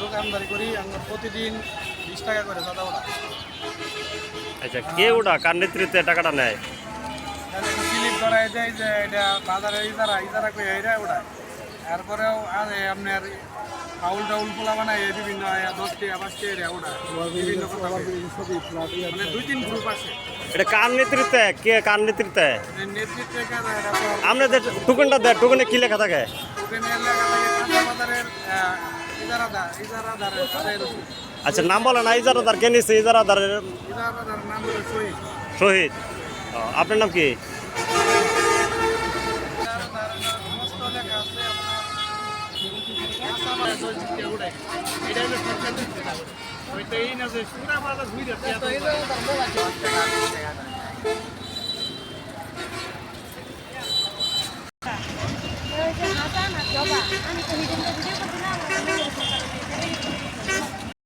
দোকানদারি করি আমরা প্রতিদিন বিশ টাকা করে দাদা ওটা আচ্ছা কে ওটা কার নেতৃত্বে টাকাটা নেয়? স্লিপ ধরাই দেয় যে এটা বাজারে ইজারা ইজারা করে এটা ওটা এরপরেও আর আপনার আউল টাউল পোলা বানায় বিভিন্ন দশ টাকা পাঁচ টাকা ওটা বিভিন্ন মানে দুই তিন গ্রুপ আছে। এটা কার নেতৃত্বে? কে কার নেতৃত্বে? নেতৃত্বে আপনাদের টোকেনটা দেয় টোকেনে কি লেখা থাকে? আচ্ছা নাম বলেন না ইজারাদার কে নিচ্ছে ইজারাদারের ইজারাদার শহীদ। আপনার নাম কি? এই না যে সুরা ঘুরে যে হাঁটা না জবা? আমি তো হিডিনটা করছিলাম